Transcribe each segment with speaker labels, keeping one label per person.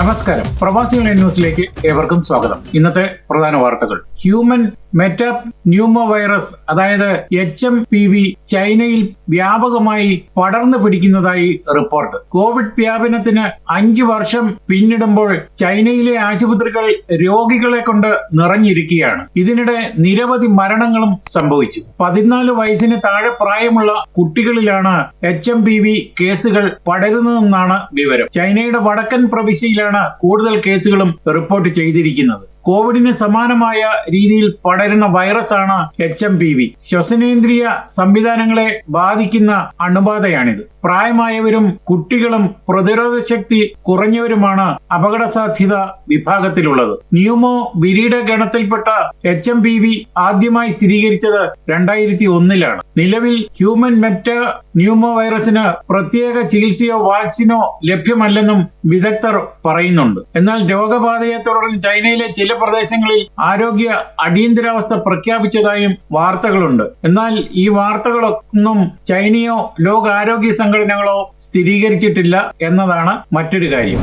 Speaker 1: നമസ്കാരം. പ്രവാസികളുടെ ന്യൂസിലേക്ക് ഏവർക്കും സ്വാഗതം. ഇന്നത്തെ പ്രധാന വാർത്തകൾ. ഹ്യൂമൻ മെറ്റാപ് ന്യൂമോ വൈറസ് അതായത് എച്ച് എം പി വി ചൈനയിൽ വ്യാപകമായി പടർന്നു പിടിക്കുന്നതായി റിപ്പോർട്ട്. കോവിഡ് വ്യാപനത്തിന് അഞ്ചു വർഷം പിന്നിടുമ്പോൾ ചൈനയിലെ ആശുപത്രികൾ രോഗികളെ കൊണ്ട് നിറഞ്ഞിരിക്കുകയാണ്. ഇതിനിടെ നിരവധി മരണങ്ങളും സംഭവിച്ചു. പതിനാല് വയസ്സിന് താഴെ പ്രായമുള്ള കുട്ടികളിലാണ് എച്ച് എം പി വി കേസുകൾ പടരുന്നതെന്നാണ് വിവരം. ചൈനയുടെ വടക്കൻ പ്രവിശ്യയിലാണ് കൂടുതൽ കേസുകളും റിപ്പോർട്ട് ചെയ്തിരിക്കുന്നത്. കോവിഡിന് സമാനമായ രീതിയിൽ പടരുന്ന വൈറസാണ് എച്ച് എം പി വി. ശ്വസനേന്ദ്രിയ സംവിധാനങ്ങളെ ബാധിക്കുന്ന അണുബാധയാണിത്. പ്രായമായവരും കുട്ടികളും പ്രതിരോധ ശക്തി കുറഞ്ഞവരുമാണ് അപകട സാധ്യത വിഭാഗത്തിലുള്ളത്. ന്യൂമോ വിരീഡ ഗണത്തിൽപ്പെട്ട എച്ച് എം പി വി ആദ്യമായി സ്ഥിരീകരിച്ചത് രണ്ടായിരത്തി ഒന്നിലാണ് നിലവിൽ ഹ്യൂമൻ മെപ്റ്റ ന്യൂമോ വൈറസിന് പ്രത്യേക ചികിത്സയോ വാക്സിനോ ലഭ്യമല്ലെന്നും വിദഗ്ധർ പറയുന്നുണ്ട്. എന്നാൽ രോഗബാധയെ തുടർന്ന് ചൈനയിലെ ചില പ്രദേശങ്ങളിൽ ആരോഗ്യ അടിയന്തരാവസ്ഥ പ്രഖ്യാപിച്ചതായും വാർത്തകളുണ്ട്. എന്നാൽ ഈ വാർത്തകളൊന്നും ചൈനയോ ലോകാരോഗ്യ സംഘടനകളോ സ്ഥിരീകരിച്ചിട്ടില്ല എന്നതാണ് മറ്റൊരു കാര്യം.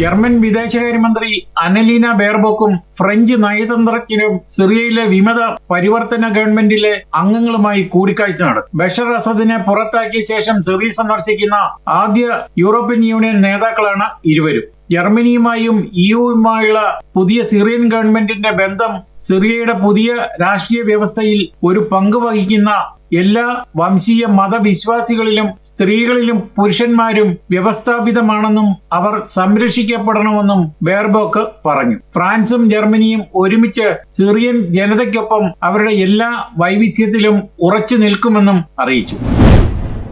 Speaker 1: ജർമ്മൻ വിദേശകാര്യമന്ത്രി അനലീന ബേർബോക്കും ഫ്രഞ്ച് നയതന്ത്രജ്ഞരും സിറിയയിലെ വിമത പരിവർത്തന ഗവൺമെന്റിലെ അംഗങ്ങളുമായി കൂടിക്കാഴ്ച നടത്തും. ബഷർ അസദിനെ പുറത്താക്കിയ ശേഷം സിറിയ സന്ദർശിക്കുന്ന ആദ്യ യൂറോപ്യൻ യൂണിയൻ നേതാക്കളാണ് ഇരുവരും. ജർമ്മനിയുമായും ഇയുമായുള്ള പുതിയ സിറിയൻ ഗവൺമെന്റിന്റെ ബന്ധം സിറിയയുടെ പുതിയ രാഷ്ട്രീയ വ്യവസ്ഥയിൽ ഒരു പങ്ക് വഹിക്കുന്ന എല്ലാ വംശീയ മതവിശ്വാസികളിലും സ്ത്രീകളിലും പുരുഷന്മാരും വ്യവസ്ഥാപിതമാണെന്നും അവർ സംരക്ഷിക്കപ്പെടണമെന്നും ബേർബോക്ക് പറഞ്ഞു. ഫ്രാൻസും ജർമ്മനിയും ഒരുമിച്ച് സിറിയൻ ജനതയ്ക്കൊപ്പം അവരുടെ എല്ലാ വൈവിധ്യത്തിലും ഉറച്ചു നിൽക്കുമെന്നും അറിയിച്ചു.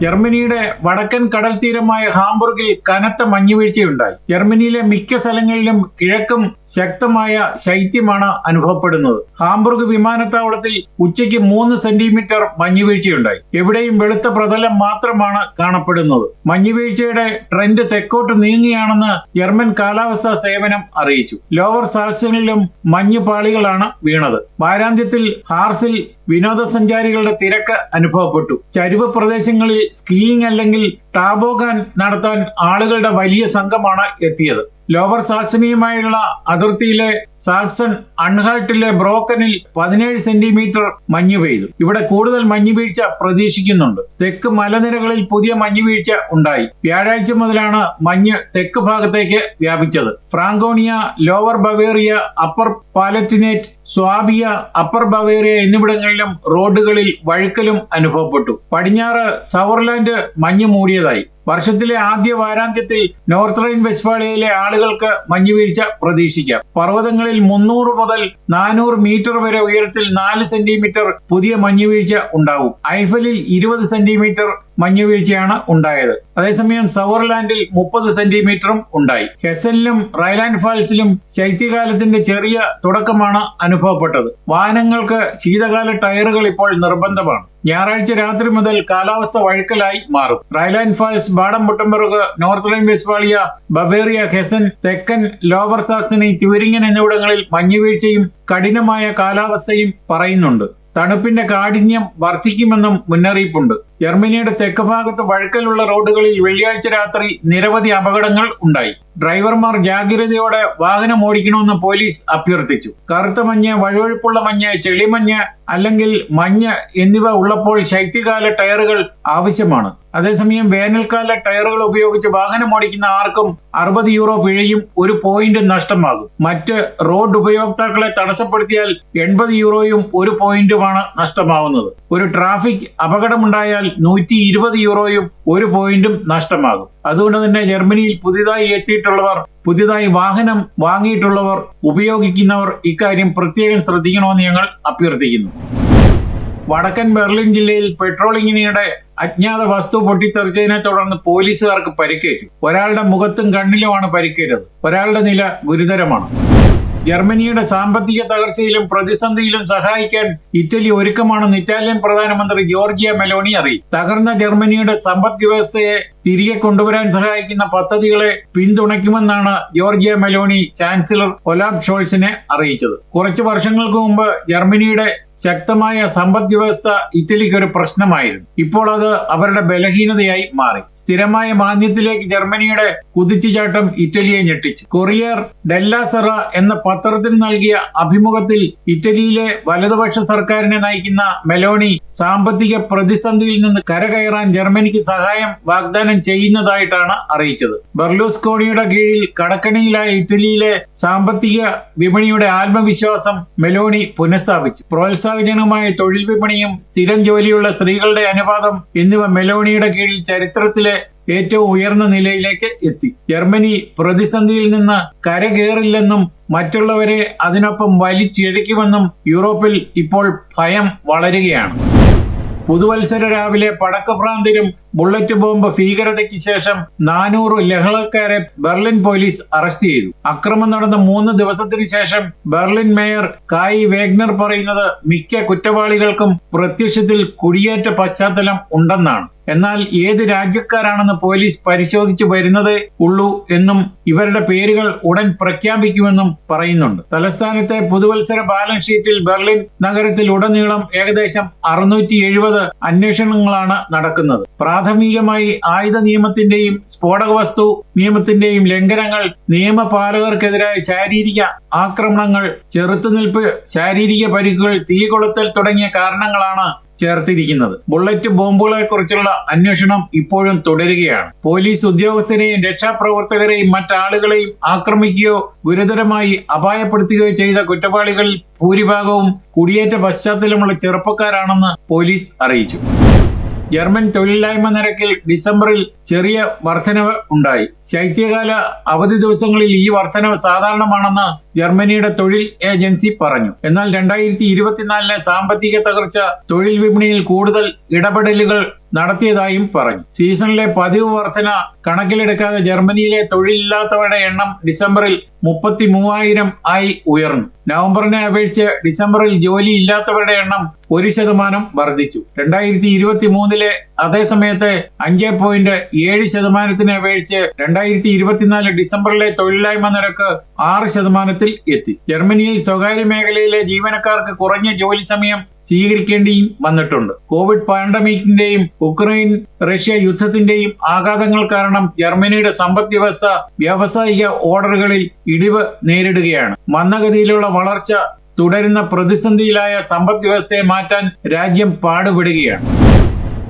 Speaker 1: ജർമ്മനിയുടെ വടക്കൻ കടൽ തീരമായ ഹാംബുർഗിൽ കനത്ത മഞ്ഞുവീഴ്ചയുണ്ടായി. ജർമ്മനിയിലെ മിക്ക സ്ഥലങ്ങളിലും കിഴക്കും ശക്തമായ ശൈത്യമാണ് അനുഭവപ്പെടുന്നത്. ഹാംബുർഗ് വിമാനത്താവളത്തിൽ ഉച്ചയ്ക്ക് മൂന്ന് സെന്റിമീറ്റർ മഞ്ഞുവീഴ്ചയുണ്ടായി. എവിടെയും വെളുത്ത പ്രതലം മാത്രമാണ് കാണപ്പെടുന്നത്. മഞ്ഞുവീഴ്ചയുടെ ട്രെൻഡ് തെക്കോട്ട് നീങ്ങിയാണെന്ന് ജർമ്മൻ കാലാവസ്ഥാ സേവനം അറിയിച്ചു. ലോവർ സാക്സണിലും മഞ്ഞുപാളികളാണ് വീണത്. വാരാന്ത്യത്തിൽ ഹാർസിൽ വിനോദസഞ്ചാരികളുടെ തിരക്ക് അനുഭവപ്പെട്ടു. ചരിവ് പ്രദേശങ്ങളിൽ സ്കീയിങ് അല്ലെങ്കിൽ ടാബോഗാൻ നടത്താൻ ആളുകളുടെ വലിയ സംഘമാണ് എത്തിയത്. ലോവർ സാക്സണിയുമായുള്ള അതിർത്തിയിലെ സാക്സൺ അൺഹാൾട്ടിലെ ബ്രോക്കനിൽ പതിനേഴ് സെന്റിമീറ്റർ മഞ്ഞ് പെയ്തു. ഇവിടെ കൂടുതൽ മഞ്ഞുവീഴ്ച പ്രതീക്ഷിക്കുന്നുണ്ട്. തെക്ക് മലനിരകളിൽ പുതിയ മഞ്ഞുവീഴ്ച ഉണ്ടായി. വ്യാഴാഴ്ച മുതലാണ് മഞ്ഞ് തെക്ക് ഭാഗത്തേക്ക് വ്യാപിച്ചത്. Franconia Lower Bavaria Upper Palatinate Swabia Upper Bavaria എന്നിവിടങ്ങളിലും റോഡുകളിൽ വഴുക്കലും അനുഭവപ്പെട്ടു. പടിഞ്ഞാറ് സവർലാൻഡ് മഞ്ഞ് മൂടിയതായി. വർഷത്തിലെ ആദ്യ വാരാന്ത്യത്തിൽ നോർത്ത് റൈൻ വെസ്റ്റ്ഫാളിയയിലെ ആളുകൾക്ക് മഞ്ഞുവീഴ്ച പ്രതീക്ഷിക്കാം. പർവതങ്ങളിൽ മുന്നൂറ് മുതൽ നാനൂറ് മീറ്റർ വരെ ഉയരത്തിൽ നാല് സെന്റിമീറ്റർ പുതിയ മഞ്ഞുവീഴ്ച ഉണ്ടാവും. ഐഫലിൽ ഇരുപത് സെന്റിമീറ്റർ മഞ്ഞുവീഴ്ചയാണ് ഉണ്ടായത്. അതേസമയം സവർലാൻഡിൽ മുപ്പത് സെന്റിമീറ്ററും ഉണ്ടായി. ഹെസലിലും റൈലാൻഡ് ഫാൾസിലും ശൈത്യകാലത്തിന്റെ ചെറിയ തുടക്കമാണ് അനുഭവപ്പെട്ടത്. വാഹനങ്ങൾക്ക് ശീതകാല ടയറുകൾ ഇപ്പോൾ നിർബന്ധമാണ്. ഞായറാഴ്ച രാത്രി മുതൽ കാലാവസ്ഥ വഴുക്കലായി മാറും. Rhineland Pfalz Baden Württemberg North Rhine Westphalia Bavaria Hessen തെക്കൻ ലോവർ സാക്സണി ട്യൂരിങ്ങൻ എന്നിവിടങ്ങളിൽ മഞ്ഞുവീഴ്ചയും കഠിനമായ കാലാവസ്ഥയും പറയുന്നുണ്ട്. തണുപ്പിന്റെ കാഠിന്യം വർദ്ധിക്കുമെന്നും മുന്നറിയിപ്പുണ്ട്. ജർമ്മനിയുടെ തെക്ക് ഭാഗത്ത് വഴുക്കലുള്ള റോഡുകളിൽ വെള്ളിയാഴ്ച രാത്രി നിരവധി അപകടങ്ങൾ ഉണ്ടായി. ഡ്രൈവർമാർ ജാഗ്രതയോടെ വാഹനം ഓടിക്കണമെന്ന് പോലീസ് അഭ്യർത്ഥിച്ചു. കറുത്ത മഞ്ഞ് വഴുവഴുപ്പുള്ള മഞ്ഞ് ചെളിമഞ്ഞ് അല്ലെങ്കിൽ മഞ്ഞ് എന്നിവ ഉള്ളപ്പോൾ ശൈത്യകാല ടയറുകൾ ആവശ്യമാണ്. അതേസമയം വേനൽക്കാല ടയറുകൾ ഉപയോഗിച്ച് വാഹനം ഓടിക്കുന്ന ആർക്കും അറുപത് യൂറോ പിഴയും ഒരു പോയിന്റ് നഷ്ടമാകും. മറ്റ് റോഡ് ഉപയോക്താക്കളെ തടസ്സപ്പെടുത്തിയാൽ എൺപത് യൂറോയും ഒരു പോയിന്റുമാണ് നഷ്ടമാവുന്നത്. ഒരു ട്രാഫിക് അപകടമുണ്ടായാൽ നൂറ്റി ഇരുപത് യൂറോയും ഒരു പോയിന്റും നഷ്ടമാകും. അതുകൊണ്ട് തന്നെ ജർമ്മനിയിൽ പുതിയതായി എത്തിയിട്ടുള്ളവർ പുതിയതായി വാഹനം വാങ്ങിയിട്ടുള്ളവർ ഉപയോഗിക്കുന്നവർ ഇക്കാര്യം പ്രത്യേകം ശ്രദ്ധിക്കണമെന്ന് ഞങ്ങൾ അഭ്യർത്ഥിക്കുന്നു. വടക്കൻ ബെർലിൻ ജില്ലയിൽ പെട്രോളിങ്ങിനിടെ അജ്ഞാത വസ്തു പൊട്ടിത്തെറിച്ചതിനെ തുടർന്ന് പോലീസുകാർക്ക് പരിക്കേറ്റു. ഒരാളുടെ മുഖത്തും കണ്ണിലുമാണ് പരിക്കേറ്റത്. ഒരാളുടെ നില ഗുരുതരമാണ്. ജർമ്മനിയുടെ സാമ്പത്തിക തകർച്ചയിലും പ്രതിസന്ധിയിലും സഹായിക്കാൻ ഇറ്റലി ഒരുക്കമാണെന്ന് ഇറ്റാലിയൻ പ്രധാനമന്ത്രി ജോർജിയ മെലോണി അറിയിച്ചു. തകർന്ന ജർമ്മനിയുടെ സമ്പദ് വ്യവസ്ഥയെ തിരികെ കൊണ്ടുവരാൻ സഹായിക്കുന്ന പദ്ധതികളെ പിന്തുണയ്ക്കുമെന്നാണ് ജോർജിയ മെലോണി ചാൻസലർ ഒലാബ് ഷോൾസിനെ അറിയിച്ചത്. കുറച്ചു വർഷങ്ങൾക്ക് മുമ്പ് ജർമ്മനിയുടെ ശക്തമായ സമ്പദ് വ്യവസ്ഥ ഇറ്റലിക്ക് ഒരു പ്രശ്നമായിരുന്നു. ഇപ്പോൾ അത് അവരുടെ ബലഹീനതയായി മാറി. സ്ഥിരമായ മാന്യത്തിലേക്ക് ജർമ്മനിയുടെ കുതിച്ചുചാട്ടം ഇറ്റലിയെ ഞെട്ടിച്ചു. കൊറിയർ ഡെല്ലാസറ എന്ന പത്രത്തിന് നൽകിയ അഭിമുഖത്തിൽ ഇറ്റലിയിലെ വലതുപക്ഷ സർക്കാരിനെ നയിക്കുന്ന മെലോണി സാമ്പത്തിക പ്രതിസന്ധിയിൽ നിന്ന് കരകയറാൻ ജർമ്മനിക്ക് സഹായം വാഗ്ദാനം ചെയ്യുന്നതായിട്ടാണ് അറിയിച്ചത്. ബെർലൂസ്കോണിയുടെ കീഴിൽ കടക്കണിയിലായ ഇറ്റലിയിലെ സാമ്പത്തിക വിപണിയുടെ ആത്മവിശ്വാസം മെലോണി പുനഃസ്ഥാപിച്ചു. പ്രോത്സാഹജനകമായ തൊഴിൽ വിപണിയും സ്ഥിരം ജോലിയുള്ള സ്ത്രീകളുടെ അനുപാതം എന്നിവ മെലോണിയുടെ കീഴിൽ ചരിത്രത്തിലെ ഏറ്റവും ഉയർന്ന നിലയിലേക്ക് എത്തി. ജർമ്മനി പ്രതിസന്ധിയിൽ നിന്ന് കരകയറില്ലെന്നും മറ്റുള്ളവരെ അതിനൊപ്പം വലിച്ചിഴയ്ക്കുമെന്നും യൂറോപ്പിൽ ഇപ്പോൾ ഭയം വളരുകയാണ്. പുതുവത്സര രാവിലെ പടക്കഭ്രാന്തിനും ബുള്ളറ്റ് ബോംബ് ഭീകരതയ്ക്ക് ശേഷം നാനൂറ് ലഹളക്കാരെ ബെർലിൻ പോലീസ് അറസ്റ്റ് ചെയ്തു. അക്രമം നടന്ന മൂന്ന് ദിവസത്തിന് ശേഷം ബെർലിൻ മേയർ കായി വേഗ്നർ പറയുന്നത് മിക്ക കുറ്റവാളികൾക്കും പ്രത്യക്ഷത്തിൽ കുടിയേറ്റ പശ്ചാത്തലം ഉണ്ടെന്നാണ്. എന്നാൽ ഏത് രാജ്യക്കാരാണെന്ന് പോലീസ് പരിശോധിച്ചു വരുന്നതേ ഉള്ളൂ എന്നും ഇവരുടെ പേരുകൾ ഉടൻ പ്രഖ്യാപിക്കുമെന്നും പറയുന്നുണ്ട്. തലസ്ഥാനത്തെ പുതുവത്സര ബാലൻസ് ഷീറ്റിൽ ബെർലിൻ നഗരത്തിൽ ഉടനീളം ഏകദേശം അറുന്നൂറ്റി അന്വേഷണങ്ങളാണ് നടക്കുന്നത്. പ്രാഥമികമായി ആയുധ നിയമത്തിന്റെയും സ്ഫോടക വസ്തു നിയമത്തിന്റെയും ലംഘനങ്ങൾ നിയമപാലകർക്കെതിരായ ശാരീരിക ആക്രമണങ്ങൾ ചെറുത്തുനിൽപ്പ് ശാരീരിക പരിക്കുകൾ തീ കൊളുത്തൽ തുടങ്ങിയ കാരണങ്ങളാണ് ചേർത്തിരിക്കുന്നത്. ബുള്ളറ്റ് ബോംബുകളെ കുറിച്ചുള്ള അന്വേഷണം ഇപ്പോഴും തുടരുകയാണ്. പോലീസ് ഉദ്യോഗസ്ഥരെയും രക്ഷാപ്രവർത്തകരെയും മറ്റാളുകളെയും ആക്രമിക്കുകയോ ഗുരുതരമായി അപായപ്പെടുത്തുകയോ ചെയ്ത കുറ്റവാളികളിൽ ഭൂരിഭാഗവും കുടിയേറ്റ പശ്ചാത്തലമുള്ള ചെറുപ്പക്കാരാണെന്ന് പോലീസ് അറിയിച്ചു. ജർമ്മൻ തൊഴിലില്ലായ്മ നിരക്കിൽ ഡിസംബറിൽ ചെറിയ വർധനവ് ഉണ്ടായി. ശൈത്യകാല അവധി ദിവസങ്ങളിൽ ഈ വർധനവ് സാധാരണമാണെന്ന് ജർമ്മനിയുടെ തൊഴിൽ ഏജൻസി പറഞ്ഞു. എന്നാൽ രണ്ടായിരത്തി ഇരുപത്തിനാലിലെ സാമ്പത്തിക തകർച്ച തൊഴിൽ വിപണിയിൽ കൂടുതൽ ഇടപെടലുകൾ നടത്തിയതായും പറഞ്ഞു. സീസണിലെ പതിവ് വർധന കണക്കിലെടുക്കാതെ ജർമ്മനിയിലെ തൊഴിലില്ലാത്തവരുടെ എണ്ണം ഡിസംബറിൽ മുപ്പത്തി മൂവായിരം ആയി ഉയർന്നു. നവംബറിനെ അപേക്ഷിച്ച് ഡിസംബറിൽ ജോലി ഇല്ലാത്തവരുടെ എണ്ണം ഒരു ശതമാനം വർദ്ധിച്ചു. രണ്ടായിരത്തി ഇരുപത്തി മൂന്നിലെ അതേ സമയത്ത് അഞ്ച് പോയിന്റ് ഏഴ് ശതമാനത്തിനെ അപേക്ഷിച്ച് രണ്ടായിരത്തി ഇരുപത്തിനാല് ഡിസംബറിലെ തൊഴിലില്ലായ്മ നിരക്ക് ആറ് ശതമാനത്തിൽ എത്തി. ജർമ്മനിയിൽ സ്വകാര്യ മേഖലയിലെ ജീവനക്കാർക്ക് കുറഞ്ഞ ജോലി സമയം സ്വീകരിക്കേണ്ടിയും വന്നിട്ടുണ്ട്. കോവിഡ് പാൻഡമിക്കിന്റെയും ഉക്രൈൻ റഷ്യ യുദ്ധത്തിന്റെയും ആഘാതങ്ങൾ കാരണം ജർമ്മനിയുടെ സമ്പദ് വ്യവസ്ഥ വ്യാവസായിക ഓർഡറുകളിൽ ഇടിവ് നേരിടുകയാണ്. മന്ദഗതിയിലുള്ള വളർച്ച തുടരുന്ന പ്രതിസന്ധിയിലായ സമ്പദ് വ്യവസ്ഥയെ മാറ്റാൻ രാജ്യം പാടുപെടുകയാണ്.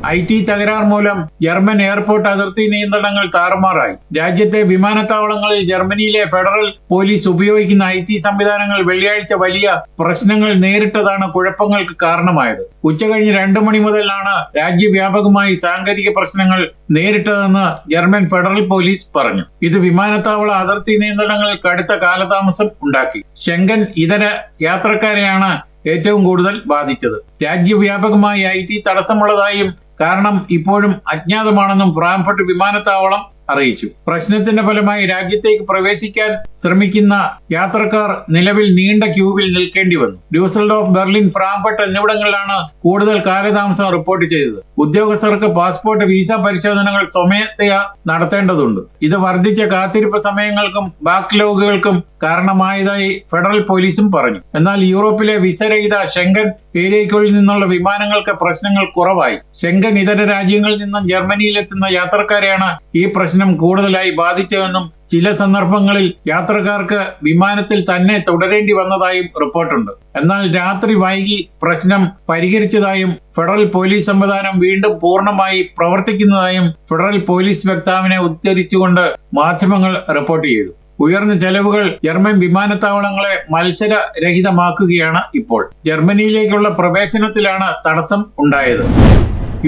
Speaker 1: ഐ ടി തകരാർ മൂലം ജർമ്മൻ എയർപോർട്ട് അതിർത്തി നിയന്ത്രണങ്ങൾ താറുമാറായി. രാജ്യത്തെ വിമാനത്താവളങ്ങളിൽ ജർമ്മനിയിലെ ഫെഡറൽ പോലീസ് ഉപയോഗിക്കുന്ന ഐ ടി സംവിധാനങ്ങൾ വെള്ളിയാഴ്ച വലിയ പ്രശ്നങ്ങൾ നേരിട്ടതാണ് കുഴപ്പങ്ങൾക്ക് കാരണമായത്. ഉച്ചകഴിഞ്ഞ് രണ്ടു മണി മുതലാണ് രാജ്യവ്യാപകമായി സാങ്കേതിക പ്രശ്നങ്ങൾ നേരിട്ടതെന്ന് ജർമ്മൻ ഫെഡറൽ പോലീസ് പറഞ്ഞു. ഇത് വിമാനത്താവള അതിർത്തി നിയന്ത്രണങ്ങളിൽ കടുത്ത കാലതാമസം ഉണ്ടാക്കി. ഷെങ്കൻ ഇതര യാത്രക്കാരെയാണ് ഏറ്റവും കൂടുതൽ ബാധിച്ചത്. രാജ്യവ്യാപകമായി ഐ ടി തടസ്സമുള്ളതായും കാരണം ഇപ്പോഴും അജ്ഞാതമാണെന്നും ഫ്രാങ്ക്ഫർട്ട് വിമാനത്താവളം അറിയിച്ചു. പ്രശ്നത്തിന്റെ ഫലമായി രാജ്യത്തേക്ക് പ്രവേശിക്കാൻ ശ്രമിക്കുന്ന യാത്രക്കാർ നിലവിൽ നീണ്ട ക്യൂവിൽ നിൽക്കേണ്ടി വന്നു. ഡ്യൂസൽഡോഫ് ബെർലിൻ ഫ്രാങ്ക്ഫർട്ട് എന്നിവിടങ്ങളിലാണ് കൂടുതൽ കാലതാമസം റിപ്പോർട്ട് ചെയ്തത്. ഉദ്യോഗസ്ഥർക്ക് പാസ്പോർട്ട് വിസ പരിശോധനകൾ സ്വമേധയാ നടത്തേണ്ടതുണ്ട്. ഇത് വർദ്ധിച്ച കാത്തിരിപ്പ് സമയങ്ങൾക്കും ബാക്ക്ലോഗുകൾക്കും കാരണമായതായി ഫെഡറൽ പോലീസും പറഞ്ഞു. എന്നാൽ യൂറോപ്പിലെ വിസരഹിത ഷെങ്കൻ ഏരിയയ്ക്കുള്ളിൽ നിന്നുള്ള വിമാനങ്ങൾക്ക് പ്രശ്നങ്ങൾ കുറവായി. ഷെങ്കൻ ഇതര രാജ്യങ്ങളിൽ നിന്നും ജർമ്മനിയിലെത്തുന്ന യാത്രക്കാരെയാണ് ഈ പ്രശ്നം കൂടുതലായി ബാധിച്ചതെന്നും ചില സന്ദർഭങ്ങളിൽ യാത്രക്കാർക്ക് വിമാനത്തിൽ തന്നെ തുടരേണ്ടി വന്നതായും റിപ്പോർട്ടുണ്ട്. എന്നാൽ രാത്രി വൈകി പ്രശ്നം പരിഹരിച്ചതായും ഫെഡറൽ പോലീസ് സംവിധാനം വീണ്ടും പൂർണമായി പ്രവർത്തിക്കുന്നതായും ഫെഡറൽ പോലീസ് വക്താവിനെ ഉദ്ധരിച്ചുകൊണ്ട് മാധ്യമങ്ങൾ റിപ്പോർട്ട് ചെയ്തു. ഉയർന്ന ചെലവുകൾ ജർമ്മൻ വിമാനത്താവളങ്ങളെ മത്സരരഹിതമാക്കുകയാണ് ഇപ്പോൾ. ജർമ്മനിയിലേക്കുള്ള പ്രവേശനത്തിലാണ് തടസ്സം ഉണ്ടായത്.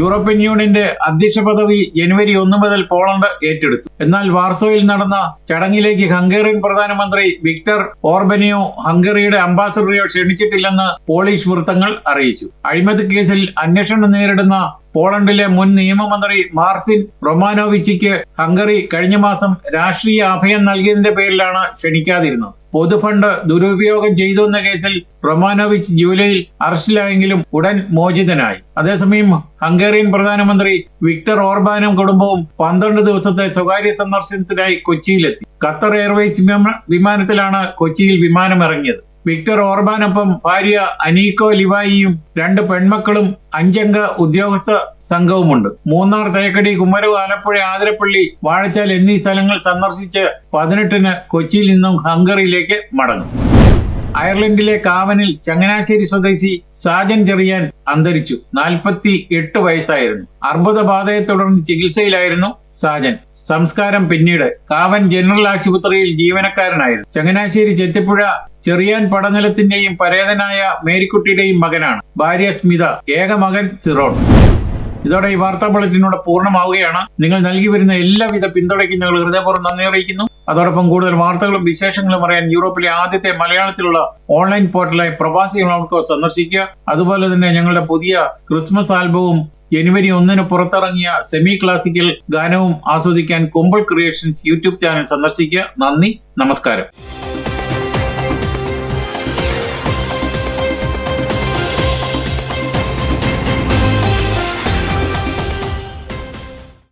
Speaker 1: യൂറോപ്യൻ യൂണിയന്റെ അധ്യക്ഷ പദവി ജനുവരി ഒന്ന് മുതൽ പോളണ്ട് ഏറ്റെടുത്തു. എന്നാൽ വാർസോയിൽ നടന്ന ചടങ്ങിലേക്ക് ഹംഗേറിയൻ പ്രധാനമന്ത്രി വിക്ടർ ഓർബനിയോ ഹംഗറിയുടെ അംബാസഡറെയോ ക്ഷണിച്ചിട്ടില്ലെന്ന് പോളിഷ് വൃത്തങ്ങൾ അറിയിച്ചു. അഴിമതി കേസിൽ അന്വേഷണം നേരിടുന്ന പോളണ്ടിലെ മുൻ നിയമമന്ത്രി മാർസിൻ റൊമാനോവിച്ചിക്ക് ഹംഗറി കഴിഞ്ഞ മാസം രാഷ്ട്രീയ അഭയം നൽകിയതിന്റെ പേരിലാണ് ക്ഷണിക്കാതിരുന്നത്. പൊതുഫണ്ട് ദുരുപയോഗം ചെയ്തു എന്ന കേസിൽ റൊമാനോവിച്ച് ജൂലൈയിൽ അറസ്റ്റിലായെങ്കിലും ഉടൻ മോചിതനായി. അതേസമയം ഹംഗേറിയൻ പ്രധാനമന്ത്രി വിക്ടർ ഓർബാനും കുടുംബവും പന്ത്രണ്ട് ദിവസത്തെ സ്വകാര്യ സന്ദർശനത്തിനായി കൊച്ചിയിലെത്തി. ഖത്തർ എയർവേസ് വിമാനത്തിലാണ് കൊച്ചിയിൽ വിമാനം ഇറങ്ങിയത് വിക്ടർ ഓർബാനൊപ്പം ഭാര്യ അനീക്കോ ലിവായിയും രണ്ട് പെൺമക്കളും അഞ്ചംഗ ഉദ്യോഗസ്ഥ സംഘവുമുണ്ട്. മൂന്നാർ തേക്കടി കുമരവ് ആലപ്പുഴ ആതിരപ്പള്ളി വാഴച്ചാൽ എന്നീ സ്ഥലങ്ങൾ സന്ദർശിച്ച് പതിനെട്ടിന് കൊച്ചിയിൽ നിന്നും ഹംഗറിയിലേക്ക് മടങ്ങും. അയർലൻഡിലെ കാവനിൽ ചങ്ങനാശ്ശേരി സ്വദേശി സാജൻ ചെറിയാൻ അന്തരിച്ചു. നാൽപ്പത്തി എട്ട് വയസ്സായിരുന്നു അർബുദബാധയെ തുടർന്ന് ചികിത്സയിലായിരുന്നു സാജൻ. സംസ്കാരം പിന്നീട് കാവൻ ജനറൽ ആശുപത്രിയിൽ ജീവനക്കാരനായിരുന്നു. ചങ്ങനാശ്ശേരി ചെത്തിപ്പുഴ ചെറിയാൻ പടനിലത്തിന്റെയും പരേതനായ മേരിക്കുട്ടിയുടെയും മകനാണ്. ഭാര്യ സ്മിത ഏക മകൻ സിറോൺ. ഇതോടെ ഈ വാർത്താ ബുള്ളറ്റിനോട് പൂർണമാവുകയാണ്. നിങ്ങൾ നൽകി വരുന്ന എല്ലാവിധ പിന്തുണയ്ക്കും ഞങ്ങൾ ഹൃദയപൂർവം നന്ദി അറിയിക്കുന്നു. അതോടൊപ്പം കൂടുതൽ വാർത്തകളും വിശേഷങ്ങളും അറിയാൻ യൂറോപ്പിലെ ആദ്യത്തെ മലയാളത്തിലുള്ള ഓൺലൈൻ പോർട്ടലായി പ്രവാസി സന്ദർശിക്കുക. അതുപോലെ തന്നെ ഞങ്ങളുടെ പുതിയ ക്രിസ്മസ് ആൽബവും ജനുവരി ഒന്നിന് പുറത്തിറങ്ങിയ സെമി ക്ലാസിക്കൽ ഗാനവും ആസ്വദിക്കാൻ കുമ്പിൾ ക്രിയേഷൻസ് യൂട്യൂബ് ചാനൽ സന്ദർശിക്കുക. നന്ദി നമസ്കാരം.